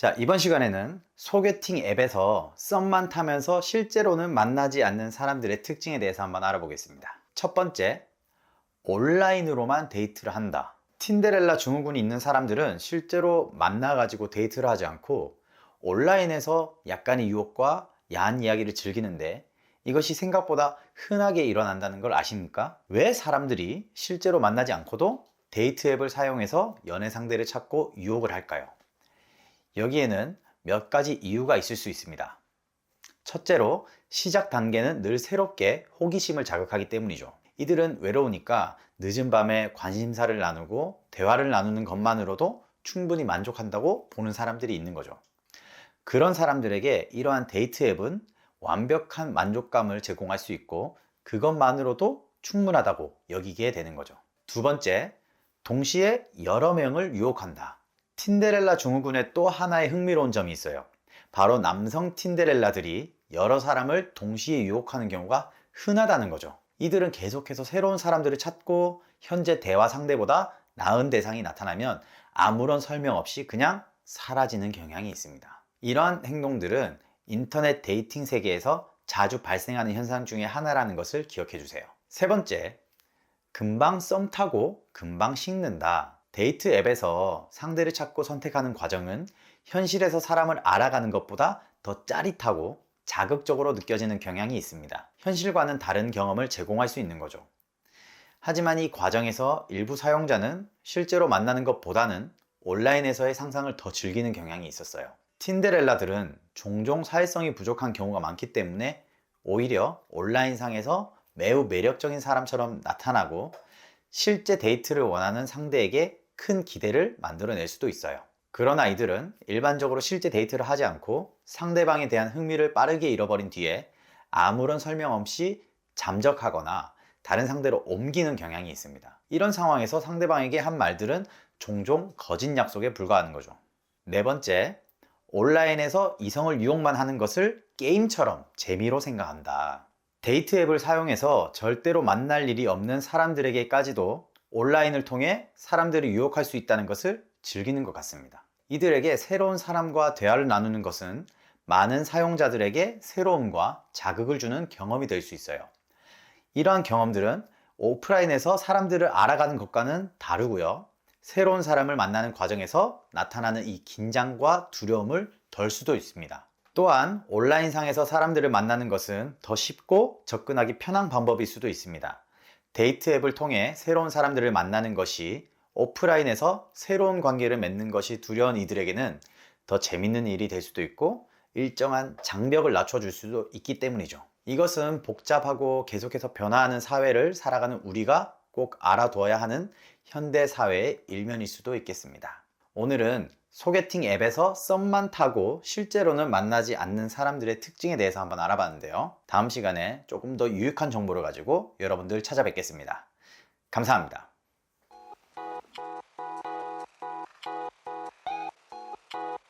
자, 이번 시간에는 소개팅 앱에서 썸만 타면서 실제로는 만나지 않는 사람들의 특징에 대해서 한번 알아보겠습니다. 첫 번째, 온라인으로만 데이트를 한다. 틴데렐라 증후군이 있는 사람들은 실제로 만나가지고 데이트를 하지 않고 온라인에서 약간의 유혹과 야한 이야기를 즐기는데 이것이 생각보다 흔하게 일어난다는 걸 아십니까? 왜 사람들이 실제로 만나지 않고도 데이트 앱을 사용해서 연애 상대를 찾고 유혹을 할까요? 여기에는 몇 가지 이유가 있을 수 있습니다. 첫째로 시작 단계는 늘 새롭게 호기심을 자극하기 때문이죠. 이들은 외로우니까 늦은 밤에 관심사를 나누고 대화를 나누는 것만으로도 충분히 만족한다고 보는 사람들이 있는 거죠. 그런 사람들에게 이러한 데이트 앱은 완벽한 만족감을 제공할 수 있고 그것만으로도 충분하다고 여기게 되는 거죠. 두 번째, 동시에 여러 명을 유혹한다. 틴데렐라 증후군의 또 하나의 흥미로운 점이 있어요. 바로 남성 틴데렐라들이 여러 사람을 동시에 유혹하는 경우가 흔하다는 거죠. 이들은 계속해서 새로운 사람들을 찾고 현재 대화 상대보다 나은 대상이 나타나면 아무런 설명 없이 그냥 사라지는 경향이 있습니다. 이러한 행동들은 인터넷 데이팅 세계에서 자주 발생하는 현상 중에 하나라는 것을 기억해 주세요. 세 번째, 금방 썸 타고 금방 식는다. 데이트 앱에서 상대를 찾고 선택하는 과정은 현실에서 사람을 알아가는 것보다 더 짜릿하고 자극적으로 느껴지는 경향이 있습니다. 현실과는 다른 경험을 제공할 수 있는 거죠. 하지만 이 과정에서 일부 사용자는 실제로 만나는 것보다는 온라인에서의 상상을 더 즐기는 경향이 있었어요. 틴데렐라들은 종종 사회성이 부족한 경우가 많기 때문에 오히려 온라인상에서 매우 매력적인 사람처럼 나타나고 실제 데이트를 원하는 상대에게 큰 기대를 만들어낼 수도 있어요. 그러나 이들은 일반적으로 실제 데이트를 하지 않고 상대방에 대한 흥미를 빠르게 잃어버린 뒤에 아무런 설명 없이 잠적하거나 다른 상대로 옮기는 경향이 있습니다. 이런 상황에서 상대방에게 한 말들은 종종 거짓 약속에 불과하는 거죠. 네 번째, 온라인에서 이성을 유혹만 하는 것을 게임처럼 재미로 생각한다. 데이트 앱을 사용해서 절대로 만날 일이 없는 사람들에게까지도 온라인을 통해 사람들을 유혹할 수 있다는 것을 즐기는 것 같습니다. 이들에게 새로운 사람과 대화를 나누는 것은 많은 사용자들에게 새로움과 자극을 주는 경험이 될 수 있어요. 이러한 경험들은 오프라인에서 사람들을 알아가는 것과는 다르고요. 새로운 사람을 만나는 과정에서 나타나는 이 긴장과 두려움을 덜 수도 있습니다. 또한 온라인상에서 사람들을 만나는 것은 더 쉽고 접근하기 편한 방법일 수도 있습니다. 데이트 앱을 통해 새로운 사람들을 만나는 것이 오프라인에서 새로운 관계를 맺는 것이 두려운 이들에게는 더 재밌는 일이 될 수도 있고 일정한 장벽을 낮춰줄 수도 있기 때문이죠. 이것은 복잡하고 계속해서 변화하는 사회를 살아가는 우리가 꼭 알아둬야 하는 현대 사회의 일면일 수도 있겠습니다. 오늘은 소개팅 앱에서 썸만 타고 실제로는 만나지 않는 사람들의 특징에 대해서 한번 알아봤는데요. 다음 시간에 조금 더 유익한 정보를 가지고 여러분들 찾아뵙겠습니다. 감사합니다.